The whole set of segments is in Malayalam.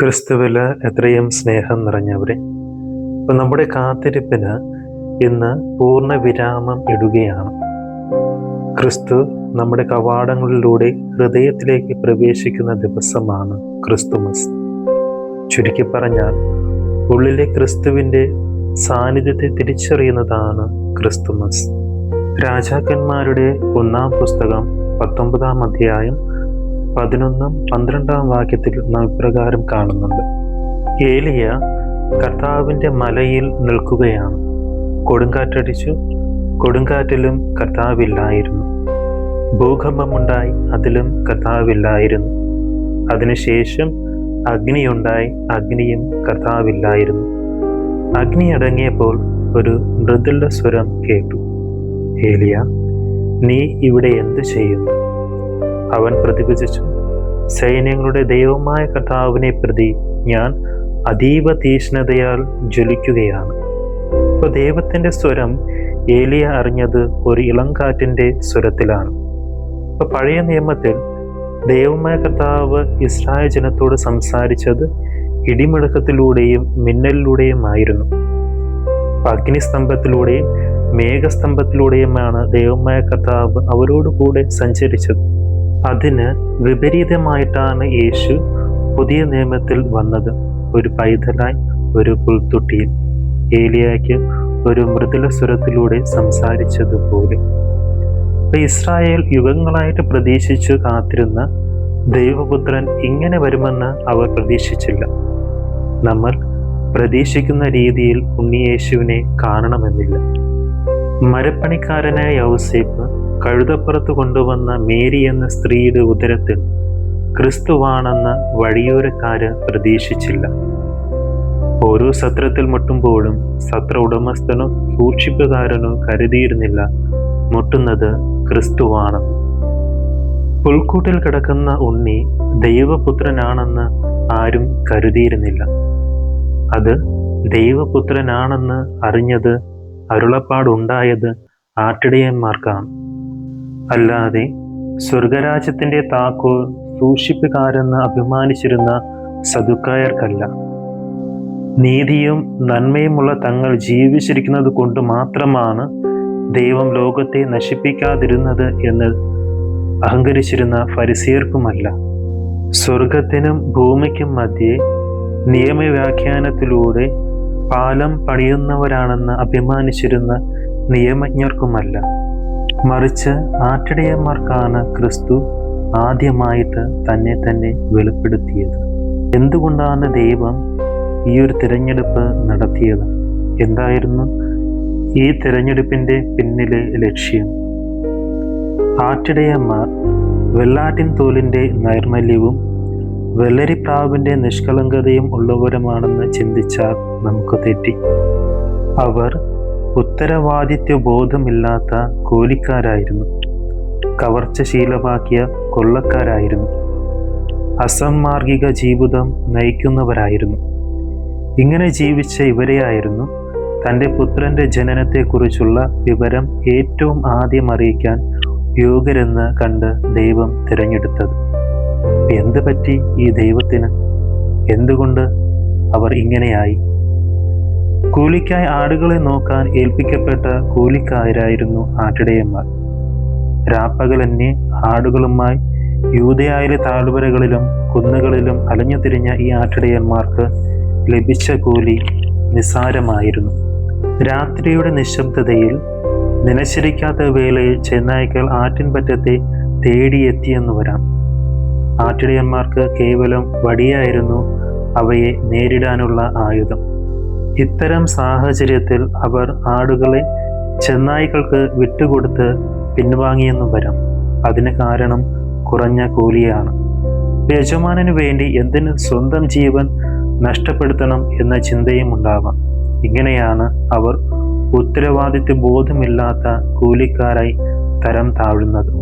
ക്രിസ്തുവിൽ എത്രയും സ്നേഹം നിറഞ്ഞവരെ ഇപ്പം നമ്മുടെ കാത്തിരിപ്പിന് ഇന്ന് പൂർണ വിരാമം ഇടുകയാണ്. ക്രിസ്തു നമ്മുടെ കവാടങ്ങളിലൂടെ ഹൃദയത്തിലേക്ക് പ്രവേശിക്കുന്ന ദിവസമാണ് ക്രിസ്തുമസ്. ചുരുക്കി പറഞ്ഞാൽ ഉള്ളിലെ ക്രിസ്തുവിന്റെ സാന്നിധ്യത്തെ തിരിച്ചറിയുന്നതാണ് ക്രിസ്തുമസ്. രാജാക്കന്മാരുടെ ഒന്നാം പുസ്തകം പത്തൊമ്പതാം അധ്യായം പതിനൊന്നാം പന്ത്രണ്ടാം വാക്യത്തിൽ നാം ഇപ്രകാരം കാണുന്നുണ്ട്. ഏലിയ കർത്താവിന്റെ മലയിൽ നിൽക്കുകയാണ്. കൊടുങ്കാറ്റടിച്ചു. കൊടുങ്കാറ്റിലും കർത്താവില്ലായിരുന്നു. ഭൂകമ്പമുണ്ടായി അതിലും കർത്താവില്ലായിരുന്നു. അതിനുശേഷം അഗ്നിയുണ്ടായി അഗ്നിയും കർത്താവില്ലായിരുന്നു. അഗ്നി അടങ്ങിയപ്പോൾ ഒരു മൃദുല സ്വരം കേട്ടു. ഏലിയ നീ ഇവിടെ എന്തു ചെയ്യുന്നു? അവൻ പ്രതിഭജിച്ചു സൈന്യങ്ങളുടെ ദൈവമായ കർത്താവിനെ പ്രതി ഞാൻ അതീവ തീഷ്ണതയാൽ ജ്വലിക്കുകയാണ്. ഇപ്പോൾ ദൈവത്തിന്റെ സ്വരം ഏലിയ അറിഞ്ഞത് ഒരു ഇളങ്കാറ്റിന്റെ സ്വരത്തിലാണ്. ഇപ്പോൾ പഴയ നിയമത്തിൽ ദൈവമായ കർത്താവ് ഇസ്രായേൽ ജനത്തോട് സംസാരിച്ചത് ഇടിമുഴക്കത്തിലൂടെയും മിന്നലിലൂടെയുമായിരുന്നു. അഗ്നിസ്തംഭത്തിലൂടെയും മേഘസ്തംഭത്തിലൂടെയുമാണ് ദൈവമായ കർത്താവ് അവരോട് കൂടെ സഞ്ചരിച്ചത്. അതിന് വിപരീതമായിട്ടാണ് യേശു പുതിയ നിയമത്തിൽ വന്നത്. ഒരു പൈതലായി ഒരു പുൽത്തൊട്ടിയിൽ. ഏലിയായ്ക്ക് ഒരു മൃദുല സ്വരത്തിലൂടെ സംസാരിച്ചതുപോലെ ഇസ്രായേൽ യുഗങ്ങളായിട്ട് പ്രതീക്ഷിച്ചു കാത്തിരുന്ന ദൈവപുത്രൻ ഇങ്ങനെ വരുമെന്ന് അവർ പ്രതീക്ഷിച്ചില്ല. നമ്മൾ പ്രതീക്ഷിക്കുന്ന രീതിയിൽ ഉണ്ണിയേശുവിനെ കാണണമെന്നില്ല. മരപ്പണിക്കാരനായ യൗസേപ്പ് കഴുതപ്പുറത്ത് കൊണ്ടുവന്ന മേരി എന്ന സ്ത്രീയുടെ ഉദരത്തിൽ ക്രിസ്തുവാണെന്ന് വഴിയോരക്കാര് പ്രതീക്ഷിച്ചില്ല. ഓരോ സത്രത്തിൽ മുട്ടുമ്പോഴും സത്ര ഉടമസ്ഥനോ സൂക്ഷിപ്പുകാരനോ കരുതിയിരുന്നില്ല മുട്ടുന്നത് ക്രിസ്തുവാണെന്ന് പുൽക്കൂട്ടിൽ കിടക്കുന്ന ഉണ്ണി ദൈവപുത്രനാണെന്ന് ആരും കരുതിയിരുന്നില്ല. അത് ദൈവപുത്രനാണെന്ന് അറിഞ്ഞത് അരുളപ്പാടുണ്ടായത് ആട്ടിടയന്മാർക്കാണ്. അല്ലാതെ സ്വർഗരാജ്യത്തിന്റെ താക്കോൽ സൂക്ഷിപ്പുകാരെന്ന് അഭിമാനിച്ചിരുന്ന സതുക്കായർക്കല്ല നീതിയും നന്മയുമുള്ള തങ്ങൾ ജീവിച്ചിരിക്കുന്നത് കൊണ്ട് മാത്രമാണ് ദൈവം ലോകത്തെ നശിപ്പിക്കാതിരുന്നത് എന്ന് അഹങ്കരിച്ചിരുന്ന ഫരിസിയർക്കുമല്ല. സ്വർഗത്തിനും ഭൂമിക്കും മധ്യേ നിയമവ്യാഖ്യാനത്തിലൂടെ പാലം പണിയുന്നവരാണെന്ന് അഭിമാനിച്ചിരുന്ന നിയമജ്ഞർക്കുമല്ല. മറിച്ച് ആട്ടിടയന്മാർക്കാണ് ക്രിസ്തു ആദ്യമായിട്ട് തന്നെ തന്നെ വെളിപ്പെടുത്തിയത്. എന്തുകൊണ്ടാണ് ദൈവം ഈ ഒരു തിരഞ്ഞെടുപ്പ് നടത്തിയത്? എന്തായിരുന്നു ഈ തിരഞ്ഞെടുപ്പിന്റെ പിന്നിലെ ലക്ഷ്യം? ആട്ടിടയന്മാർ വെള്ളാട്ടിൻ തോലിന്റെ നൈർമല്യവും വെള്ളരിപ്രാവിന്റെ നിഷ്കളങ്കതയും ഉള്ളവരുമാണെന്ന് ചിന്തിച്ചാൽ നമുക്ക് തെറ്റി. അവർ ഉത്തരവാദിത്വ ബോധമില്ലാത്ത കൂലിക്കാരായിരുന്നു. കവർച്ച ശീലമാക്കിയ കൊള്ളക്കാരായിരുന്നു. അസന്മാർഗിക ജീവിതം നയിക്കുന്നവരായിരുന്നു. ഇങ്ങനെ ജീവിച്ച ഇവരെയായിരുന്നു തന്റെ പുത്രന്റെ ജനനത്തെക്കുറിച്ചുള്ള വിവരം ഏറ്റവും ആദ്യം അറിയിക്കാൻ യോഗ്യരെന്ന് കണ്ട് ദൈവം തിരഞ്ഞെടുത്തത്. എന്ത് പറ്റി ഈ ദൈവത്തിന്? എന്തുകൊണ്ട് അവർ ഇങ്ങനെയായി? കൂലിക്കായി ആടുകളെ നോക്കാൻ ഏൽപ്പിക്കപ്പെട്ട കൂലിക്കാരായിരുന്നു ആട്ടിടയന്മാർ. രാപ്പകലന്നെ ആടുകളുമായി യൂതയായിലെ താഴ്വരകളിലും കുന്നുകളിലും അലഞ്ഞു തിരിഞ്ഞ ഈ ആട്ടിടയന്മാർക്ക് ലഭിച്ച കൂലി നിസാരമായിരുന്നു രാത്രിയുടെ നിശബ്ദതയിൽ നിലശരിക്കാത്ത വേളയിൽ ചെന്നായ്ക്കൾ ആറ്റിൻപറ്റത്തെ തേടിയെത്തിയെന്ന് വരാം. ആട്ടിടയന്മാർക്ക് കേവലം വടിയായിരുന്നു അവയെ നേരിടാനുള്ള ആയുധം. ഇത്തരം സാഹചര്യത്തിൽ അവർ ആടുകളെ ചെന്നായ്ക്കൾക്ക് വിട്ടുകൊടുത്ത് പിൻവാങ്ങിയെന്നും വരാം. അതിന് കാരണം കുറഞ്ഞ കൂലിയാണ്. യജമാനു വേണ്ടി എന്തിന് സ്വന്തം ജീവൻ നഷ്ടപ്പെടുത്തണം എന്ന ചിന്തയും ഉണ്ടാവാം. ഇങ്ങനെയാണ് അവർ ഉത്തരവാദിത്വ ബോധമില്ലാത്ത കൂലിക്കാരായി തരം താഴുന്നത്.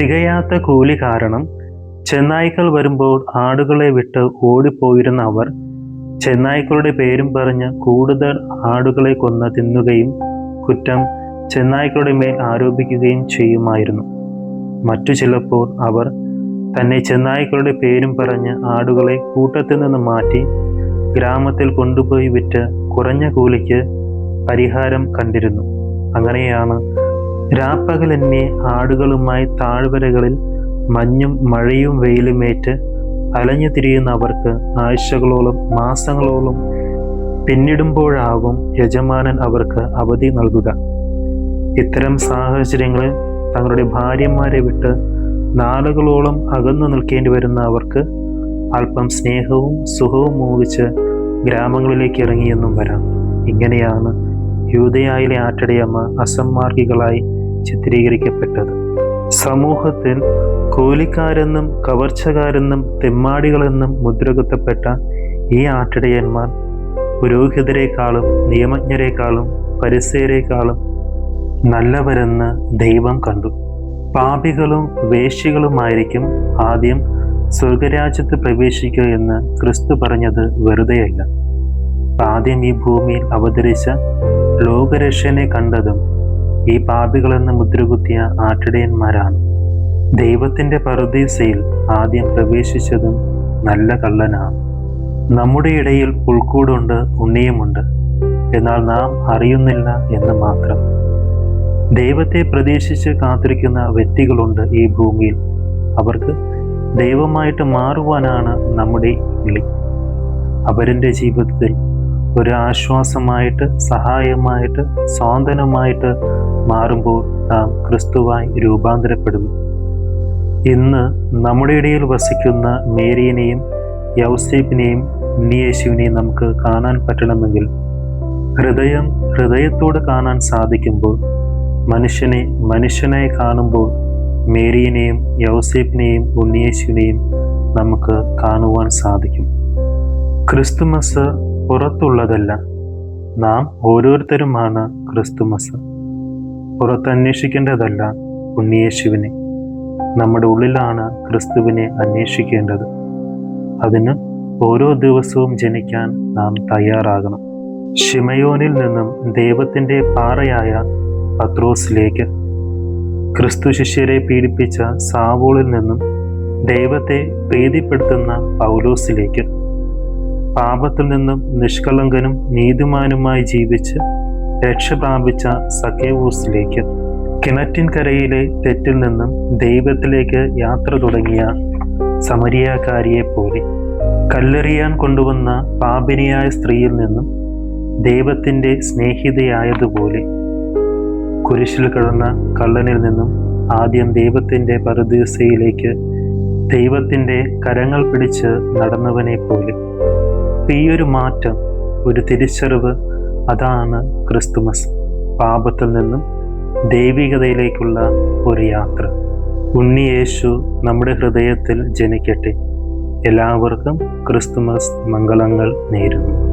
തികയാത്ത കൂലി കാരണം ചെന്നായ്ക്കൾ വരുമ്പോൾ ആടുകളെ വിട്ട് ഓടിപ്പോയിരുന്ന അവർ ചെന്നായ്ക്കളുടെ പേരും പറഞ്ഞ് കൂടുതൽ ആടുകളെ കൊന്ന് തിന്നുകയും കുറ്റം ചെന്നായ്ക്കളുടെ മേൽ ആരോപിക്കുകയും ചെയ്യുമായിരുന്നു. മറ്റു ചിലപ്പോൾ അവർ തന്നെ ചെന്നായ്ക്കളുടെ പേരും പറഞ്ഞ് ആടുകളെ കൂട്ടത്തിൽ നിന്ന് മാറ്റി ഗ്രാമത്തിൽ കൊണ്ടുപോയി വിറ്റ് കുറഞ്ഞ കൂലിക്ക് പരിഹാരം കണ്ടിരുന്നു. അങ്ങനെയാണ് രാപ്പകലെന്നെ ആടുകളുമായി താഴ്വരകളിൽ മഞ്ഞും മഴയും വെയിലുമേറ്റ് അലഞ്ഞു തിരിയുന്ന അവർക്ക് ആഴ്ചകളോളം മാസങ്ങളോളം പിന്നിടുമ്പോഴാകും യജമാനൻ അവർക്ക് അവധി നൽകുക. ഇത്തരം സാഹചര്യങ്ങളിൽ തങ്ങളുടെ ഭാര്യമാരെ വിട്ട് നാളുകളോളം അകന്നു നിൽക്കേണ്ടി വരുന്ന അവർക്ക് അല്പം സ്നേഹവും സുഖവും മോഹിച്ച് ഗ്രാമങ്ങളിലേക്ക് ഇറങ്ങിയെന്നും വരാം. ഇങ്ങനെയാണ് യൂതയായിലെ ആറ്റടയമ്മ അസന്മാർഗികളായി ചിത്രീകരിക്കപ്പെട്ടത്. സമൂഹത്തിൽ കൂലിക്കാരെന്നും കവർച്ചക്കാരെന്നും തെമ്മാടികളെന്നും മുദ്രകുത്തപ്പെട്ട ഈ ആട്ടിടയന്മാർ പുരോഹിതരെക്കാളും നിയമജ്ഞരെക്കാളും പരിസയരെക്കാളും നല്ലവരെന്ന് ദൈവം കണ്ടു. പാപികളും വേശികളുമായിരിക്കും ആദ്യം സ്വർഗരാജ്യത്ത് പ്രവേശിക്കുക എന്ന് ക്രിസ്തു പറഞ്ഞത് വെറുതെയല്ല. ആദ്യം ഈ ഭൂമിയിൽ അവതരിച്ച ലോകരക്ഷനെ കണ്ടതും ഈ പാപികളെന്ന് മുദ്രകുത്തിയ ആട്ടിടയന്മാരാണ്. ദൈവത്തിന്റെ പറുദീസയിൽ ആദ്യം പ്രവേശിച്ചതും നല്ല കള്ളനാണ്. നമ്മുടെ ഇടയിൽ പുൽക്കൂടുണ്ട് ഉണ്ണിയുമുണ്ട്. എന്നാൽ നാം അറിയുന്നില്ല എന്ന് മാത്രം. ദൈവത്തെ പ്രതീക്ഷിച്ച് കാത്തിരിക്കുന്ന വ്യക്തികളുണ്ട് ഈ ഭൂമിയിൽ. അവർക്ക് ദൈവമായിട്ട് മാറുവാനാണ് നമ്മുടെ വിളി. അവരിന്റെ ജീവിതത്തിൽ ഒരു ആശ്വാസമായിട്ട് സഹായമായിട്ട് സ്വാന്തനമായിട്ട് മാറുമ്പോൾ നാം ക്രിസ്തുവായി രൂപാന്തരപ്പെടുന്നു. ഇന്ന് നമ്മുടെ ഇടയിൽ വസിക്കുന്ന മേരിയനെയും യൗസേപ്പിനെയും ഉണ്ണിയേശുവിനെയും നമുക്ക് കാണാൻ പറ്റണമെങ്കിൽ ഹൃദയം ഹൃദയത്തോട് കാണാൻ സാധിക്കുമ്പോൾ മനുഷ്യനെ മനുഷ്യനെ കാണുമ്പോൾ മേരിയനെയും യൗസേപ്പിനെയും ഉണ്ണിയേശുവിനെയും നമുക്ക് കാണുവാൻ സാധിക്കും. ക്രിസ്തുമസ് പുറത്തുള്ളതല്ല നാം ഓരോരുത്തരുമാണ് ക്രിസ്തുമസ് പുറത്തന്വേഷിക്കേണ്ടതല്ല ഉണ്ണിയേശുവിനെ. നമ്മുടെ ഉള്ളിലാണ് ക്രിസ്തുവിനെ അന്വേഷിക്കേണ്ടത്. അതിന് ഓരോ ദിവസവും ജനിക്കാൻ നാം തയ്യാറാകണം. ഷിമയോനിൽ നിന്നും ദൈവത്തിന്റെ പാറയായ പത്രോസിലേക്ക് ക്രിസ്തു ശിഷ്യരെ പീഡിപ്പിച്ച സാവോളിൽ നിന്നും ദൈവത്തെ പ്രീതിപ്പെടുത്തുന്ന പൗലോസിലേക്ക് പാപത്തിൽ നിന്നും നിഷ്കളങ്കനും നീതിമാനുമായി ജീവിച്ച് രക്ഷ പ്രാപിച്ച കിണറ്റിൻ കിണറ്റിൻകരയിലെ തെറ്റിൽ നിന്നും ദൈവത്തിലേക്ക് യാത്ര തുടങ്ങിയ സമരിയാക്കാരിയെ പോലെ. കല്ലെറിയാൻ കൊണ്ടുവന്ന പാപിനിയായ സ്ത്രീയിൽ നിന്നും ദൈവത്തിന്റെ സ്നേഹിതയായതുപോലെ. കുരിശിൽ കിടന്ന കള്ളനിൽ നിന്നും ആദ്യം ദൈവത്തിന്റെ പരദീസയിലേക്ക് ദൈവത്തിന്റെ കരങ്ങൾ പിടിച്ച് നടന്നവനെ പോലെ. ഈയൊരു മാറ്റം ഒരു തിരിച്ചറിവ് അതാണ് ക്രിസ്തുമസ്. പാപത്തിൽ നിന്നും ദൈവികതയിലേക്കുള്ള ഒരു യാത്ര. ഉണ്ണിയേശു നമ്മുടെ ഹൃദയത്തിൽ ജനിക്കട്ടെ. എല്ലാവർക്കും ക്രിസ്തുമസ് മംഗളങ്ങൾ നേരുന്നു.